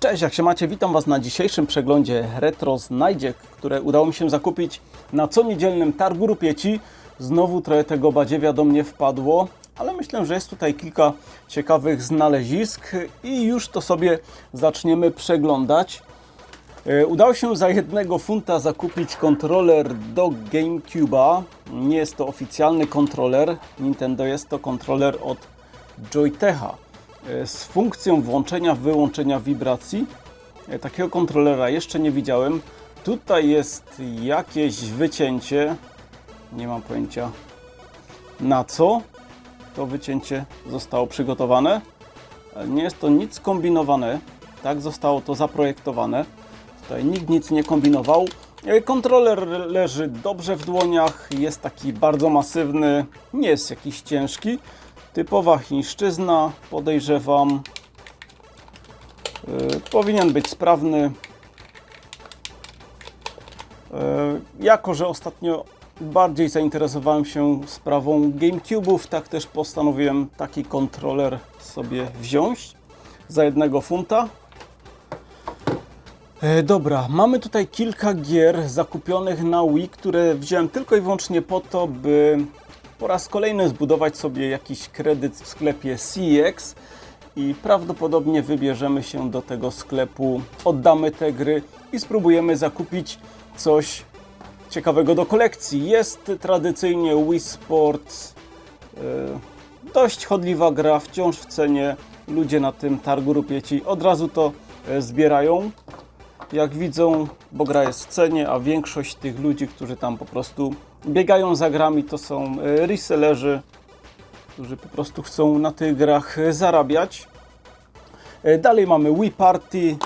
Cześć, jak się macie? Witam Was na dzisiejszym przeglądzie retro znajdziek, które udało mi się zakupić na co niedzielnym targu Rupieci. Znowu trochę tego badziewia do mnie wpadło, ale myślę, że jest tutaj kilka ciekawych znalezisk i już to sobie zaczniemy przeglądać. E, Udało się za jednego funta zakupić kontroler do GameCube'a. Nie jest to oficjalny kontroler Nintendo, jest to kontroler od Joytecha z funkcją włączenia, wyłączenia wibracji. E, Takiego kontrolera jeszcze nie widziałem. Tutaj jest jakieś wycięcie. Nie mam pojęcia na co to wycięcie zostało przygotowane. E, Nie jest to nic kombinowane. Tak zostało to zaprojektowane. Tutaj nikt nic nie kombinował. E, Kontroler leży dobrze w dłoniach, jest taki bardzo masywny, nie jest jakiś ciężki. Typowa chińszczyzna, podejrzewam. E, Powinien być sprawny. E, Jako, że ostatnio bardziej zainteresowałem się sprawą GameCube'ów, tak też postanowiłem taki kontroler sobie wziąć za jednego funta. E, Dobra, mamy tutaj kilka gier zakupionych na Wii, które wziąłem tylko i wyłącznie po to, by po raz kolejny zbudować sobie jakiś kredyt w sklepie CX i prawdopodobnie wybierzemy się do tego sklepu, oddamy te gry i spróbujemy zakupić coś ciekawego do kolekcji. Jest tradycyjnie Wii Sports, e, dość chodliwa gra, wciąż w cenie. Ludzie na tym targu rupieci od razu to e, zbierają jak widzą, bo gra jest w cenie, a większość tych ludzi, którzy tam po prostu biegają za grami, to są e, resellerzy, którzy po prostu chcą na tych grach e, zarabiać. E, Dalej mamy Wii Party,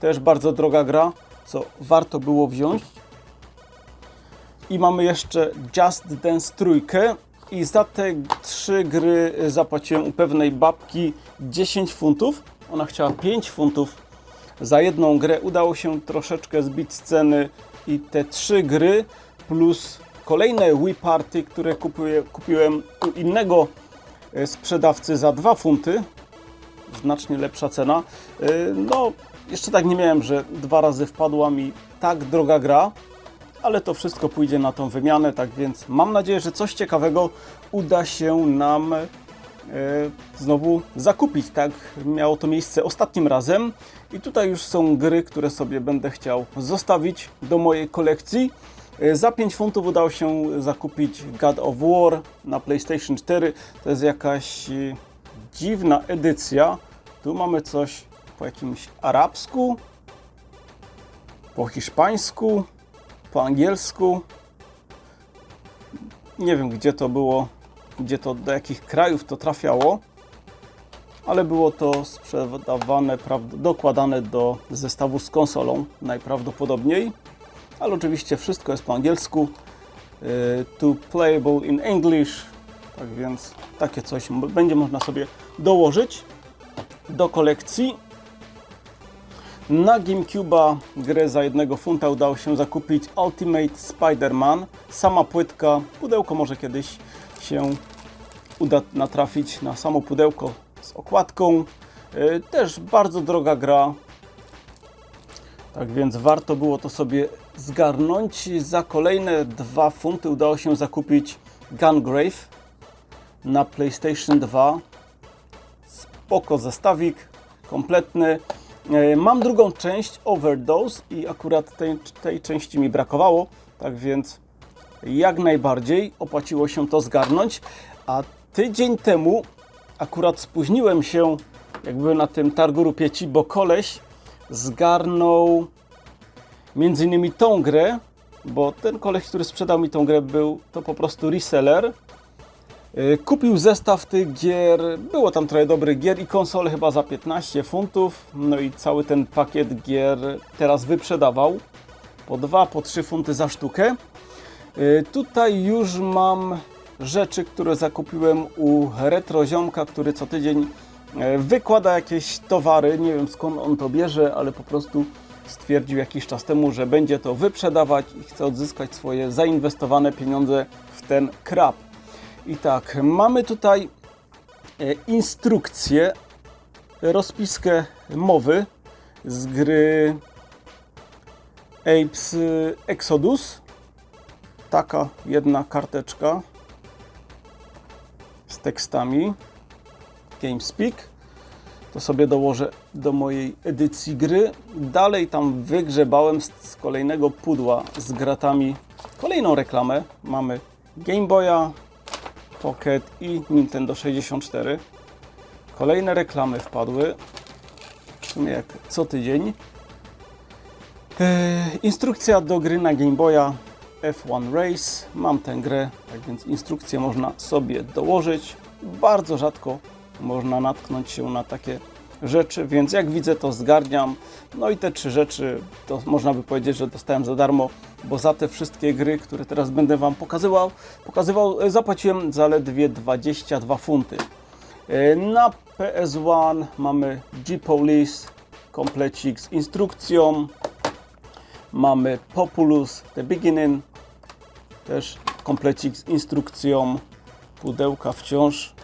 też bardzo droga gra, co warto było wziąć. I mamy jeszcze Just Dance trójkę i za te trzy gry zapłaciłem u pewnej babki 10 funtów. Ona chciała 5 funtów za jedną grę udało się troszeczkę zbić ceny i te trzy gry plus kolejne Wii Party, które kupuję, kupiłem u innego e, sprzedawcy za 2 funty, znacznie lepsza cena. E, No, jeszcze tak nie miałem, że dwa razy wpadła mi tak droga gra, ale to wszystko pójdzie na tą wymianę, tak więc mam nadzieję, że coś ciekawego uda się nam e, znowu zakupić. Tak miało to miejsce ostatnim razem. I tutaj już są gry, które sobie będę chciał zostawić do mojej kolekcji. E, Za 5 funtów udało się zakupić God of War na PlayStation 4. To jest jakaś e, dziwna edycja. Tu mamy coś po jakimś arabsku, po hiszpańsku, po angielsku. Nie wiem, gdzie to było, gdzie to, do jakich krajów to trafiało, ale było to sprzedawane, dokładane do zestawu z konsolą najprawdopodobniej. Ale oczywiście wszystko jest po angielsku. Y, To playable in English, tak więc takie coś będzie można sobie dołożyć do kolekcji. Na GameCube'a grę za jednego funta udało się zakupić Ultimate Spider-Man. Sama płytka, pudełko może kiedyś się uda natrafić na samo pudełko z okładką. Yy, Też bardzo droga gra. Tak więc warto było to sobie zgarnąć. Za kolejne 2 funty udało się zakupić Gungrave na PlayStation 2 spoko zestawik, kompletny. E, Mam drugą część, Overdose i akurat tej, tej części mi brakowało, tak więc jak najbardziej opłaciło się to zgarnąć. A tydzień temu akurat spóźniłem się jakby na tym targu rupieci, bo koleś zgarnął między innymi tą grę, bo ten koleś, który sprzedał mi tą grę był to po prostu reseller. Y, Kupił zestaw tych gier, było tam trochę dobrych gier i konsole chyba za 15 funtów. No i cały ten pakiet gier teraz wyprzedawał po 2, po 3 funty za sztukę. Y, Tutaj już mam rzeczy, które zakupiłem u retroziomka, który co tydzień e, wykłada jakieś towary. Nie wiem skąd on to bierze, ale po prostu stwierdził jakiś czas temu, że będzie to wyprzedawać i chce odzyskać swoje zainwestowane pieniądze w ten krab. I tak, mamy tutaj e, instrukcję, rozpiskę mowy z gry Apes Exodus. Taka jedna karteczka z tekstami. GameSpeak. To sobie dołożę do mojej edycji gry. Dalej tam wygrzebałem z, kolejnego pudła z gratami kolejną reklamę. Mamy Game Boya, Pocket i Nintendo 64. Kolejne reklamy wpadły. W sumie jak co tydzień. Eee, instrukcja do gry na Game Boya F1 Race. Mam tę grę, tak więc instrukcję można sobie dołożyć. Bardzo rzadko można natknąć się na takie rzeczy, więc jak widzę to zgarniam. No i te trzy rzeczy to można by powiedzieć, że dostałem za darmo, bo za te wszystkie gry, które teraz będę Wam pokazywał, pokazywał e, zapłaciłem zaledwie 22 funty. E, Na PS1 mamy G-Police, komplecik z instrukcją. Mamy Populus The Beginning, też komplecik z instrukcją. Pudełka wciąż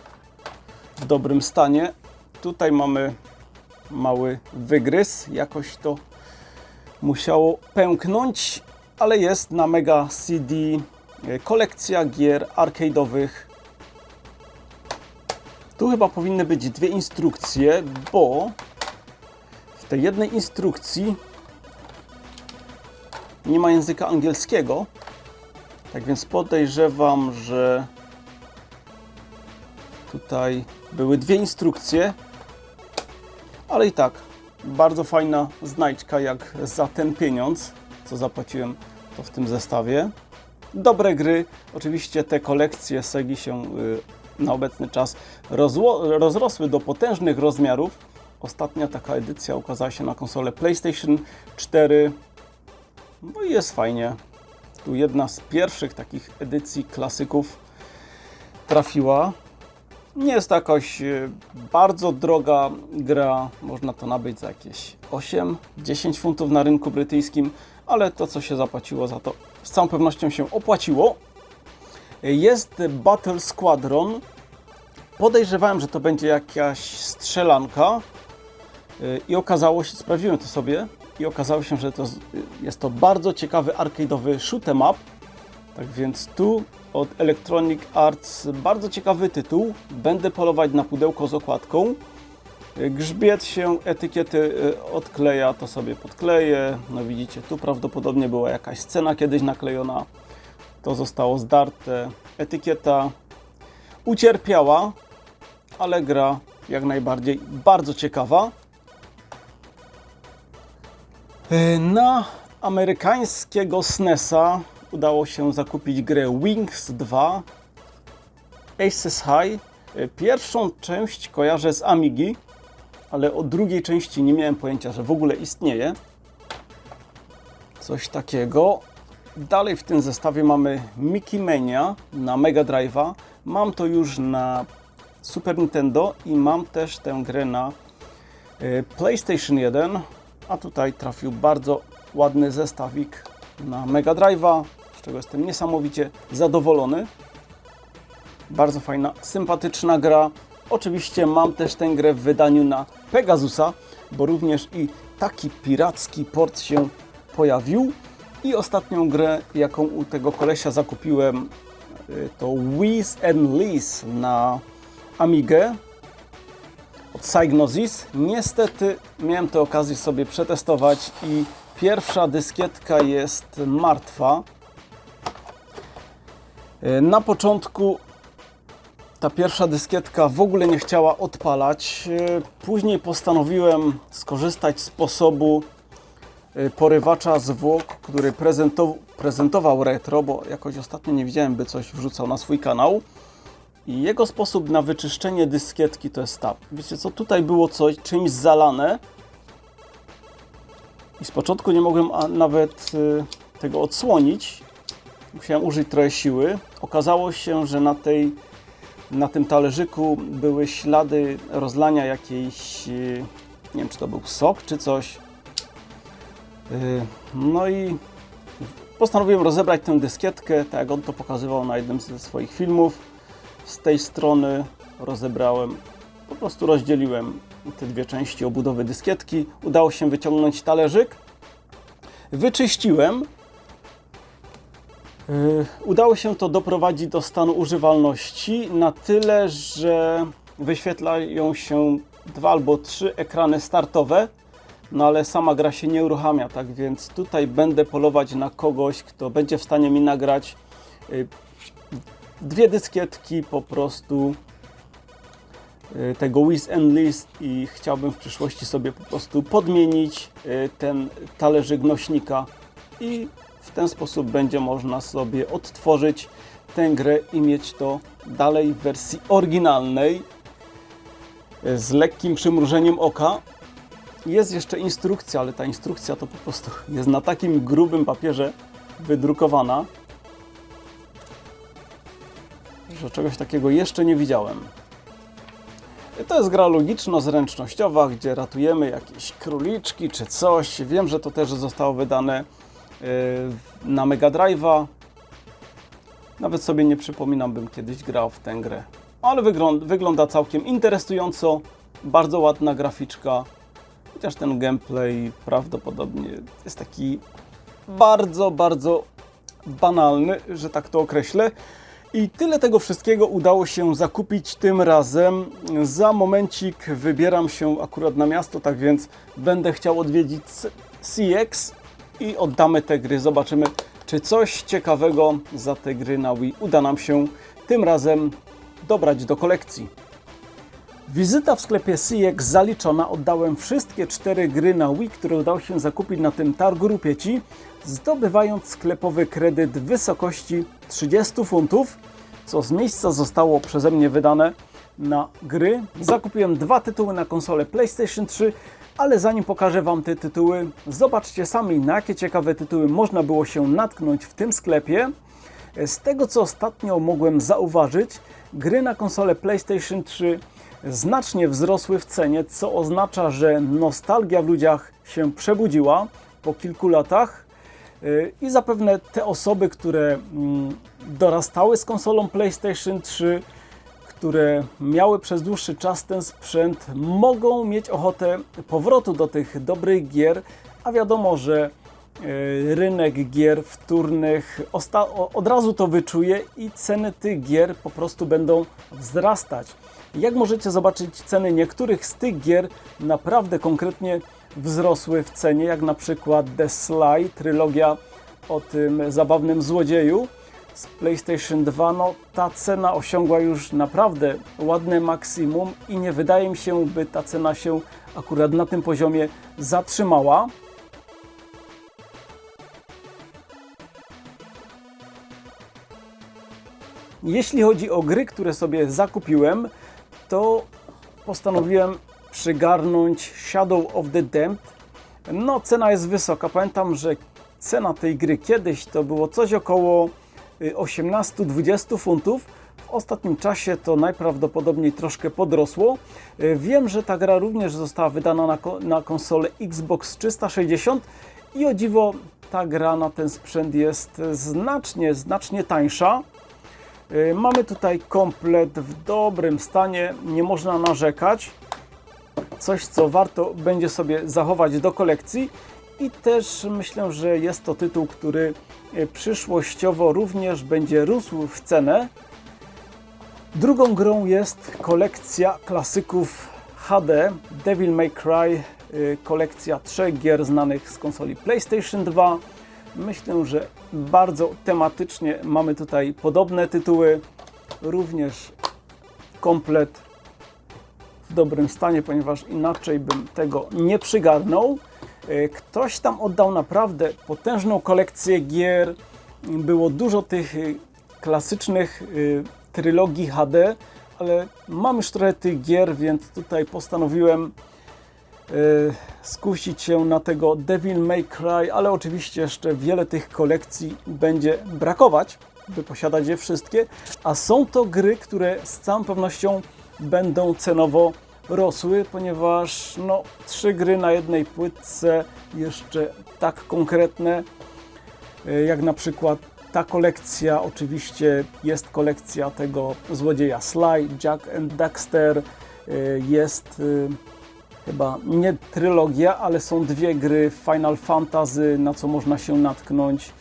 w dobrym stanie. Tutaj mamy mały wygrys, jakoś to musiało pęknąć, ale jest na Mega CD e, kolekcja gier arcade'owych. Tu chyba powinny być dwie instrukcje, bo w tej jednej instrukcji nie ma języka angielskiego. Tak więc podejrzewam, że tutaj były dwie instrukcje, ale i tak bardzo fajna znajdźka jak za ten pieniąc, co zapłaciłem to w tym zestawie. Dobre gry, oczywiście te kolekcje Segi się y, na obecny czas rozrosły do potężnych rozmiarów. Ostatnia taka edycja ukazała się na konsolę PlayStation 4. No i jest fajnie. Tu jedna z pierwszych takich edycji klasyków trafiła. Nie jest to jakoś e, bardzo droga gra. Można to nabyć za jakieś 8-10 funtów na rynku brytyjskim, ale to, co się zapłaciło za to, z całą pewnością się opłaciło. Jest Battle Squadron. Podejrzewałem, że to będzie jakaś strzelanka e, i okazało się, sprawdziłem to sobie i okazało się, że to z- jest to bardzo ciekawy arcade'owy shoot'em up. Tak więc tu od Electronic Arts bardzo ciekawy tytuł. Będę polować na pudełko z okładką. Grzbiet się etykiety y, odkleja, to sobie podkleję. No widzicie, tu prawdopodobnie była jakaś scena kiedyś naklejona. To zostało zdarte. Etykieta ucierpiała, ale gra jak najbardziej bardzo ciekawa. Y, Na amerykańskiego SNESa udało się zakupić grę Wings 2 Aces High. Y, Pierwszą część kojarzę z Amigi, ale o drugiej części nie miałem pojęcia, że w ogóle istnieje. Coś takiego. Dalej w tym zestawie mamy Mickey Mania na Mega Drive'a. Mam to już na Super Nintendo i mam też tę grę na y, PlayStation 1, a tutaj trafił bardzo ładny zestawik na Mega Drive'a, czego jestem niesamowicie zadowolony. Bardzo fajna, sympatyczna gra. Oczywiście mam też tę grę w wydaniu na Pegasusa, bo również i taki piracki port się pojawił. I ostatnią grę, jaką u tego kolesia zakupiłem, y, to Wiz and Liz na Amigę od Psygnosis. Niestety miałem tę okazję sobie przetestować i pierwsza dyskietka jest martwa. E, Na początku ta pierwsza dyskietka w ogóle nie chciała odpalać. E, Później postanowiłem skorzystać z sposobu e, porywacza zwłok, który prezentow- prezentował retro, bo jakoś ostatnio nie widziałem, by coś wrzucał na swój kanał. I jego sposób na wyczyszczenie dyskietki to jest tak. Wiecie co, tutaj było coś czymś zalane i z początku nie mogłem nawet tego odsłonić. Musiałem użyć trochę siły. Okazało się, że na, tej, na tym talerzyku były ślady rozlania jakiejś, y, nie wiem czy to był sok czy coś. Y, no i postanowiłem rozebrać tę dyskietkę, tak jak on to pokazywał na jednym ze swoich filmów. Z tej strony rozebrałem, po prostu rozdzieliłem te dwie części obudowy dyskietki. Udało się wyciągnąć talerzyk. Wyczyściłem. Yy, Udało się to doprowadzić do stanu używalności na tyle, że wyświetlają się dwa albo trzy ekrany startowe, no ale sama gra się nie uruchamia, tak więc tutaj będę polować na kogoś, kto będzie w stanie mi nagrać yy, dwie dyskietki po prostu yy, tego Wiz and List i chciałbym w przyszłości sobie po prostu podmienić ten talerzyk nośnika i w ten sposób będzie można sobie odtworzyć tę grę i mieć to dalej w wersji oryginalnej z lekkim przymrużeniem oka. Jest jeszcze instrukcja, ale ta instrukcja to po prostu jest na takim grubym papierze wydrukowana, że czegoś takiego jeszcze nie widziałem. To jest gra logiczno-zręcznościowa, gdzie ratujemy jakieś króliczki czy coś. Wiem, że to też zostało wydane na Mega Drive'a. Nawet sobie nie przypominam, bym kiedyś grał w tę grę. Ale wygląda, wygląda całkiem interesująco. Bardzo ładna graficzka. Chociaż ten gameplay prawdopodobnie jest taki bardzo, bardzo banalny, że tak to określę. I tyle tego wszystkiego udało się zakupić tym razem. Za momencik wybieram się akurat na miasto, tak więc będę chciał odwiedzić CX i oddamy te gry. Zobaczymy, czy coś ciekawego za te gry na Wii uda nam się tym razem dobrać do kolekcji. Wizyta w sklepie CX zaliczona. Oddałem wszystkie cztery gry na Wii, które udało się zakupić na tym targu rupieci, zdobywając sklepowy kredyt w wysokości 30 funtów, co z miejsca zostało przeze mnie wydane na gry. Zakupiłem dwa tytuły na konsolę PlayStation 3, ale zanim pokażę Wam te tytuły, zobaczcie sami na jakie ciekawe tytuły można było się natknąć w tym sklepie. Z tego co ostatnio mogłem zauważyć, gry na konsolę PlayStation 3 znacznie wzrosły w cenie, co oznacza, że nostalgia w ludziach się przebudziła po kilku latach yy, i zapewne te osoby, które mm, dorastały z konsolą PlayStation 3, które miały przez dłuższy czas ten sprzęt, mogą mieć ochotę powrotu do tych dobrych gier, a wiadomo, że yy, rynek gier wtórnych od razu to wyczuje i ceny tych gier po prostu będą wzrastać. Jak możecie zobaczyć, ceny niektórych z tych gier naprawdę konkretnie wzrosły w cenie, jak na przykład The Sly, trylogia o tym zabawnym złodzieju z PlayStation 2. No, ta cena osiągła już naprawdę ładne maksimum i nie wydaje mi się, by ta cena się akurat na tym poziomie zatrzymała. Jeśli chodzi o gry, które sobie zakupiłem, to postanowiłem przygarnąć Shadow of the Damned. No, cena jest wysoka. Pamiętam, że cena tej gry kiedyś to było coś około 18-20 y, funtów. W ostatnim czasie to najprawdopodobniej troszkę podrosło. Y, wiem, że ta gra również została wydana na, na konsolę Xbox 360 i o dziwo ta gra na ten sprzęt jest znacznie, znacznie tańsza. Y, mamy tutaj komplet w dobrym stanie, nie można narzekać. Coś, co warto będzie sobie zachować do kolekcji. I też myślę, że jest to tytuł, który y, przyszłościowo również będzie rósł w cenę. Drugą grą jest kolekcja klasyków HD Devil May Cry, y, kolekcja trzech gier znanych z konsoli PlayStation 2. Myślę, że bardzo tematycznie mamy tutaj podobne tytuły. Również komplet w dobrym stanie, ponieważ inaczej bym tego nie przygarnął. E, ktoś tam oddał naprawdę potężną kolekcję gier. Było dużo tych e, klasycznych e, trylogii HD, ale mam już trochę tych gier, więc tutaj postanowiłem skusić się na tego Devil May Cry, ale oczywiście jeszcze wiele tych kolekcji będzie brakować, by posiadać je wszystkie, a są to gry, które z całą pewnością będą cenowo rosły, ponieważ no, trzy gry na jednej płytce jeszcze tak konkretne, y, jak na przykład ta kolekcja, oczywiście jest kolekcja tego złodzieja Sly, Jack and Daxter, y, jest chyba nie trylogia, ale są dwie gry Final Fantasy, na co można się natknąć.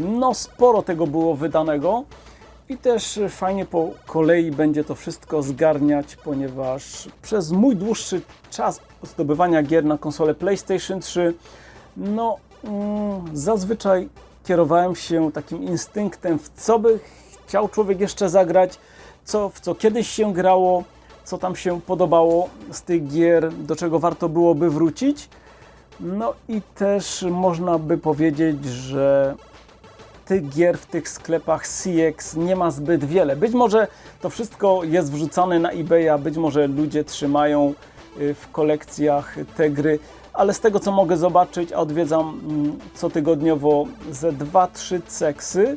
No, sporo tego było wydanego i też fajnie po kolei będzie to wszystko zgarniać, ponieważ przez mój dłuższy czas zdobywania gier na konsolę PlayStation 3, no mm, zazwyczaj kierowałem się takim instynktem, w co by chciał człowiek jeszcze zagrać, co, w co kiedyś się grało, co tam się podobało z tych gier, do czego warto byłoby wrócić. No i też można by powiedzieć, że tych gier w tych sklepach CX nie ma zbyt wiele. Być może to wszystko jest wrzucane na eBaya, być może ludzie trzymają y, w kolekcjach te gry, ale z tego co mogę zobaczyć, a odwiedzam mm, cotygodniowo ze 2-3 ceksy,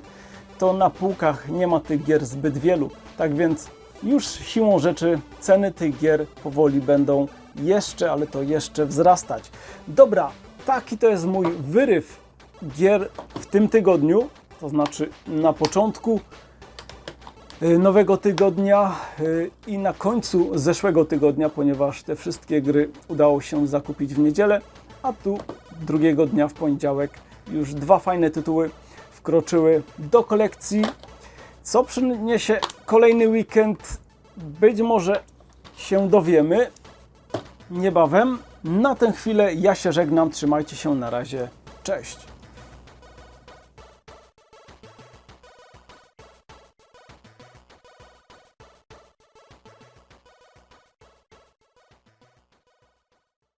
to na półkach nie ma tych gier zbyt wielu. Tak więc już siłą rzeczy ceny tych gier powoli będą jeszcze, ale to jeszcze wzrastać. Dobra, taki to jest mój wyryw gier w tym tygodniu, to znaczy na początku y, nowego tygodnia y, i na końcu zeszłego tygodnia, ponieważ te wszystkie gry udało się zakupić w niedzielę, a tu drugiego dnia w poniedziałek już dwa fajne tytuły wkroczyły do kolekcji. Co przyniesie kolejny weekend? Być może się dowiemy niebawem. Na tę chwilę ja się żegnam. Trzymajcie się na razie. Cześć.